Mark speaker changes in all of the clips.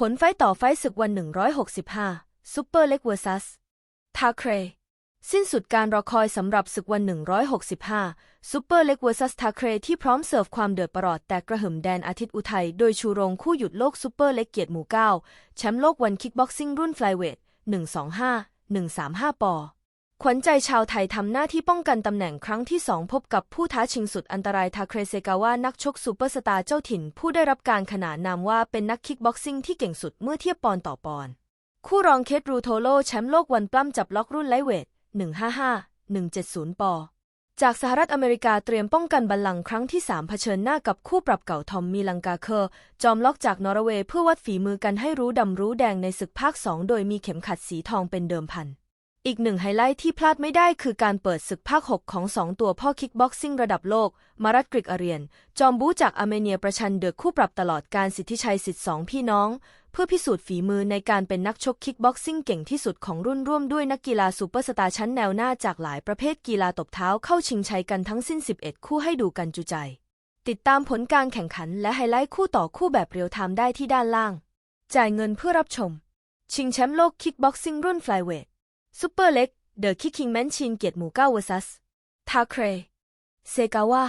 Speaker 1: ผลไฟต์ต่อไฟต์ศึกวัน 165 ซูเปอร์เล็กเวอร์ซัส ทาเคร สิ้นสุดการรอคอยสำหรับศึกวัน 165 ซูเปอร์เล็กเวอร์ซัสทาเครที่พร้อมเสิร์ฟความเดือดประหลอดแต่กระหึ่มแดนอาทิตย์อุทัย โดยชูโรงคู่หยุดโลกซูเปอร์เล็กเกียรติหมู่เก้าแชมป์โลกวันคิกบ็อกซิ่งรุ่นไฟเวท125 135 ปอ ขวัญใจชาวไทยทำหน้าที่ป้องกันตำแหน่งครั้งที่สองพบกับผู้ท้าชิงสุดอันตรายทาเครเซกาวะนักชกซูเปอร์สตาร์เจ้าถิ่น ผู้ได้รับการขนานนามว่าเป็นนักคิกบ็อกซิ่งที่เก่งสุดเมื่อเทียบปอนต่อปอน คู่รองเคทรูโทโลแชมป์โลกวันปล้ำจับล็อกรุ่นไลเวท 155 170 ปอ จากสหรัฐอเมริกาเตรียมป้องกันบัลลังก์ครั้งที่ 3 เผชิญหน้ากับคู่ปรับเก่าทอมมีลังกาเคอร์ จอมล็อกจากนอร์เวย์เพื่อวัดฝีมือกันให้รู้ดำรู้แดงในศึกภาค2โดยมีเข็มขัดสีทองเป็นเดิมพัน อีกหนึ่งไฮไลท์ที่พลาดไม่ได้คือการเปิดศึกภาค 6 ของ 2 ตัวพ่อคิกบ็อกซิ่งระดับโลก มารัตกริกอาเรียน จอมบูจากอาร์เมเนียประชันเดือดคู่ปรับตลอดการสิทธิชัยสิทธิสองพี่น้อง เพื่อพิสูจน์ฝีมือในการเป็นนักชกคิกบ็อกซิ่งเก่งที่สุดของรุ่นร่วมด้วยนักกีฬาซูเปอร์สตาร์ชั้นแนวหน้าจากหลายประเภทกีฬาตบเท้าเข้าชิงชัยกันทั้งสิ้น 11 คู่ให้ดูกันจุใจ ติดตามผลการแข่งขันและไฮไลท์คู่ต่อคู่แบบเรียลไทม์ได้ที่ด้านล่าง จ่ายเงินเพื่อรับชม ชิงแชมป์โลกคิกบ็อกซิ่งรุ่นไฟลเวท ซูเปอร์เล็ก เดอะคิกคิงแมนชินเกียรติหมู่เก้าเวอร์ซัส ทาเคร เซกาวะ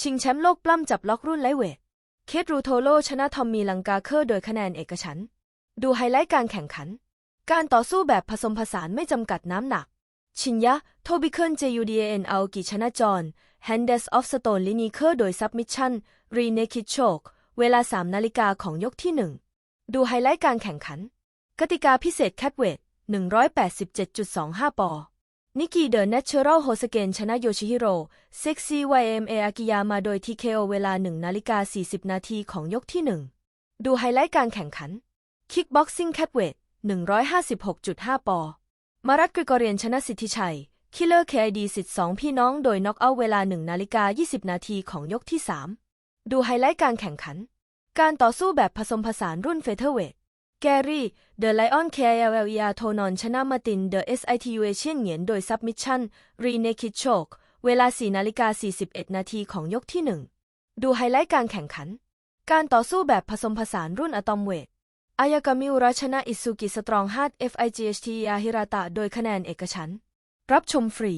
Speaker 1: ชิงแชมป์โลกปล้ำจับล็อกรุ่นไลเวท เคทรูโทโลชนะทอมมีลังกาเคอร์โดยคะแนนเอกฉัน ดูไฮไลท์การแข่งขัน การต่อสู้แบบผสมผสานไม่จำกัดน้ำหนัก ชินยะ โทบิเคิลเจยูดีเอ็นเอากิชนะจอนแฮนเดสออฟสโตนลินีเคอร์โดยซับมิชชั่น รีเนคิดโชก เวลา 3 นาฬิกาของยกที่ 1 ดูไฮไลท์การแข่งขัน กติกาพิเศษแคทเวท 187.25 ปอนิกิเดอะเนเชอรัลโฮสเกนชนะโยชิฮิโร่เซ็กซี่วเอ็มเอากิยามาโดยทีเคโอเวลา1นาฬิกา40 นาทีของยกที่ 1 ดูไฮไลท์การแข่งขัน คิกบ็อกซิ่งแคทเวท156.5 ปอ มารัตกริกเรียนชนะสิทธิชัย คิลเลอร์เคไอดีสิทธิ์สองพี่น้องโดยน็อกเอาเวลา1นาฬิกา20 นาทีของยกที่ 3 ดูไฮไลท์การแข่งขัน การต่อสู้แบบผสมผสานรุ่นเฟเธอร์เวท แกรี่ เดอะไลออน KLLER โทนอนชนะมาตินเดอะ SITU เอเชียนเหงียนโดยซับมิชชั่น รีเนคิดโชก เวลา 4 นาฬิกา 41 นาทีของยกที่ 1 ดูไฮไลท์การแข่งขัน การต่อสู้แบบผสมผสานรุ่นอะตอมเวท อายากามิอุระชนะอิซุกิสตรองฮาร์ด FIGHT อาฮิราตะโดยคะแนนเอกฉัน รับชมฟรี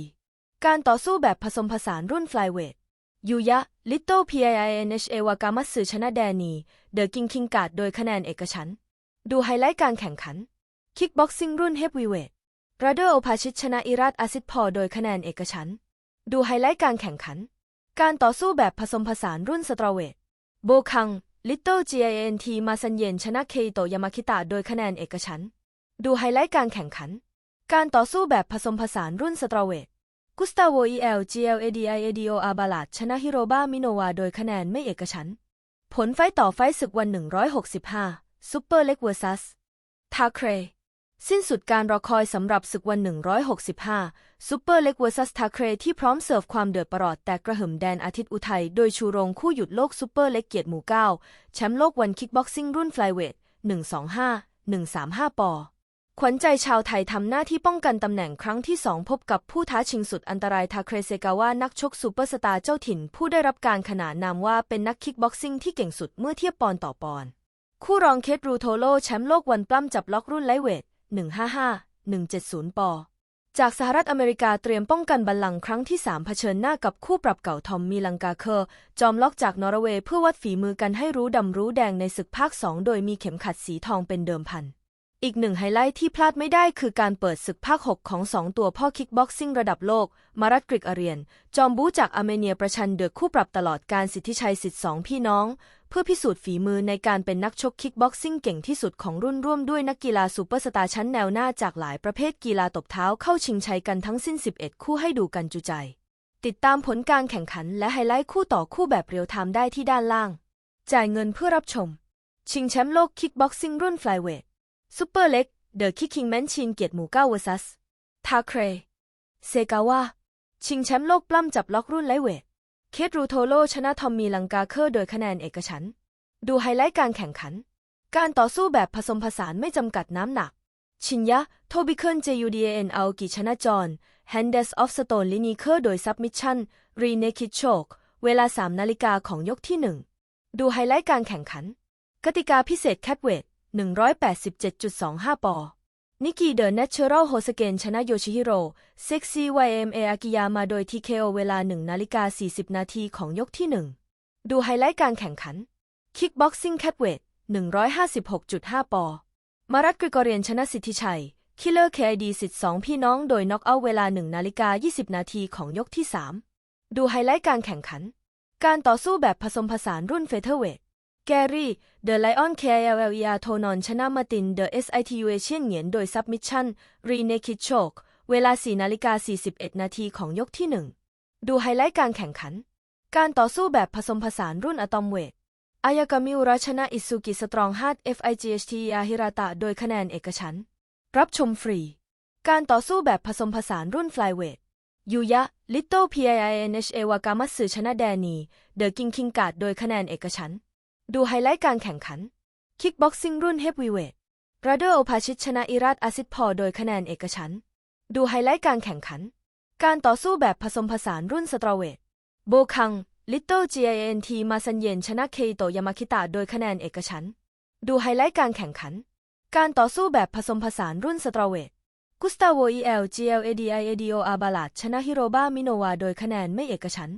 Speaker 1: การต่อสู้แบบผสมผสานรุ่นฟลายเวทยูยะ ลิตโต PIINHA วากามัตสึชนะแดนี เดอะกิงคิงการ์ดโดยคะแนนเอกฉัน ดูไฮไลท์การแข่งขัน คิกบ็อกซิ่งรุ่นเฮฟวีเวทราเดอร์โอภาชิตชนะอิรัตอาซิดพอโดยคะแนนเอกฉัน ดูไฮไลท์การแข่งขัน การต่อสู้แบบผสมผสานรุ่นสตรเวท โบคัง ลิตเติ้ล GINT มาซันเย็นชนะเคโตยามาคิตะโดยคะแนนเอกฉัน ดูไฮไลท์การแข่งขัน การต่อสู้แบบผสมผสานรุ่นสตรเวท กุสตาโว EL GLADIADO อาบาลาดชนะฮิโรบามิโนวาโดยคะแนนไม่เอกฉัน ผลไฟต์ต่อไฟต์ศึกวัน 165 ซูเปอร์เล็กเวอร์ซัสทาเครสิ้นสุดการรอคอยสำหรับศึกวัน 165 ซูเปอร์เล็กเวอร์ซัสทาเครที่พร้อมเสิร์ฟความเดือดประหลอดแต่กระหึ่มแดนอาทิตย์อุทัย โดยชูโรงคู่หยุดโลกซูเปอร์เล็กเกียรติหมู่เก้าแชมป์โลกวันคิกบ็อกซิ่งรุ่นไฟลเวท 125 135 ปอ ขวัญใจชาวไทยทำหน้าที่ป้องกันตำแหน่งครั้งที่สองพบกับผู้ท้าชิงสุดอันตรายทาเครเซกาวะนักชกซูเปอร์สตาร์เจ้าถิ่น ผู้ได้รับการขนานนามว่าเป็นนักคิกบ็อกซิ่งที่เก่งสุดเมื่อเทียบปอนต่อปอน คู่รองเคทรูโทโลแชมป์โลกวันปล้ำจับล็อกรุ่นไลเวท 155 170 ปอ จากสหรัฐอเมริกาเตรียมป้องกันบัลลังก์ครั้งที่ 3 เผชิญหน้ากับคู่ปรับเก่าทอมมีลังกาเคอร์ จอมล็อกจากนอร์เวย์เพื่อวัดฝีมือกันให้รู้ดำรู้แดงในศึกภาค 2 โดยมีเข็มขัดสีทองเป็นเดิมพัน อีกหนึ่งไฮไลท์ที่พลาดไม่ได้คือการเปิดศึกภาค 6 ของ 2 ตัวพ่อคิกบ็อกซิ่งระดับโลก มารัตกริกอาเรียน จอมบูจากอาร์เมเนียประชันเดือคู่ปรับตลอดการสิทธิชัยสิทธิสองพี่น้อง เพื่อพิสูจน์ฝีมือในการเป็นนักชกคิกบ็อกซิ่งเก่งที่สุดของรุ่นร่วมด้วยนักกีฬาซูเปอร์สตาร์ชั้นแนวหน้าจากหลายประเภทกีฬาตบเท้าเข้าชิงชัยกันทั้งสิ้น 11 คู่ให้ดูกันจุใจ ติดตามผลการแข่งขันและไฮไลท์คู่ต่อคู่แบบเรียลไทม์ได้ที่ด้านล่าง จ่ายเงินเพื่อรับชม ชิงแชมป์โลกคิกบ็อกซิ่งรุ่นไฟลเวทซูเปอร์เล็กเดอะคิกคิงแมนชินเกียรติหมู่เก้าเวอร์ซัสทาเครเซกาวะชิงแชมป์โลกปล้ำจับล็อกรุ่นไลเวท เคทรูโทโลชนะทอมมีลังกาเคอร์โดยคะแนนเอกฉัน ดูไฮไลท์การแข่งขัน การต่อสู้แบบผสมผสานไม่จำกัดน้ำหนัก ชินยะ โทบิเคิล JUDAN เอากิชนะจอนแฮนเดสออฟสโตนลินีเคอร์โดยซับมิชชั่น รีเนคิดโชก เวลา 3 นาฬิกาของยกที่ 1 ดูไฮไลท์การแข่งขัน กติกาพิเศษแคทเวท187.25 ปอ นิกิเดอะเนเชอรัลโฮสเกนชนะโยชิฮิโร่เซ็กซี่ YMA อากิยามาโดย TKO เวลา1นาฬิกา40 นาทีของยกที่ 1 ดูไฮไลท์การแข่งขัน คิกบ็อกซิ่งแคทเวท156.5 ปอ มารัตกริกอเรียนชนะสิทธิชัย คิลเลอร์ KID สิทธิ์สองพี่น้องโดยน็อกเอาเวลา1นาฬิกา20 นาทีของยกที่ 3 ดูไฮไลท์การแข่งขัน การต่อสู้แบบผสมผสานรุ่นเฟเธอร์เวท แกรี่เดอะไลออน KLLER โทนอนชนะมาตินเดอะ SITU เอเชียนเหงียนโดยซับมิชชั่นรีเนคิดโชกเวลา 4 นาฬิกา 41 นาทีของยกที่ 1 ดูไฮไลท์การแข่งขัน การต่อสู้แบบผสมผสานรุ่นอะตอมเวทอายากามิอุระชนะอิซุกิสตรองฮาร์ด FIGHT อาฮิราตะโดยคะแนนเอกฉัน รับชมฟรี การต่อสู้แบบผสมผสานรุ่นฟลายเวทยูยะ ลิตเติ้ล PIINHA วากามัสึชนะแดนี เดอะกิงคิงกาดโดยคะแนนเอกฉัน ดูไฮไลท์การแข่งขัน คิกบ็อกซิ่งรุ่นเฮฟวีเวทราเดอร์โอภาชิตชนะอิรัตอาซิดพอโดยคะแนนเอกฉัน ดูไฮไลท์การแข่งขัน การต่อสู้แบบผสมผสานรุ่นสตรอเวท โบคัง ลิตเติ้ล GINT มาซันเย็นชนะเคโตยามาคิตะโดยคะแนนเอกฉัน ดูไฮไลท์การแข่งขัน การต่อสู้แบบผสมผสานรุ่นสตรอเวท กุสตาโว EL GLADIADO อเอดีโออาบาลาดชนะฮิโรบามิโนวาโดยคะแนนไม่เอกฉัน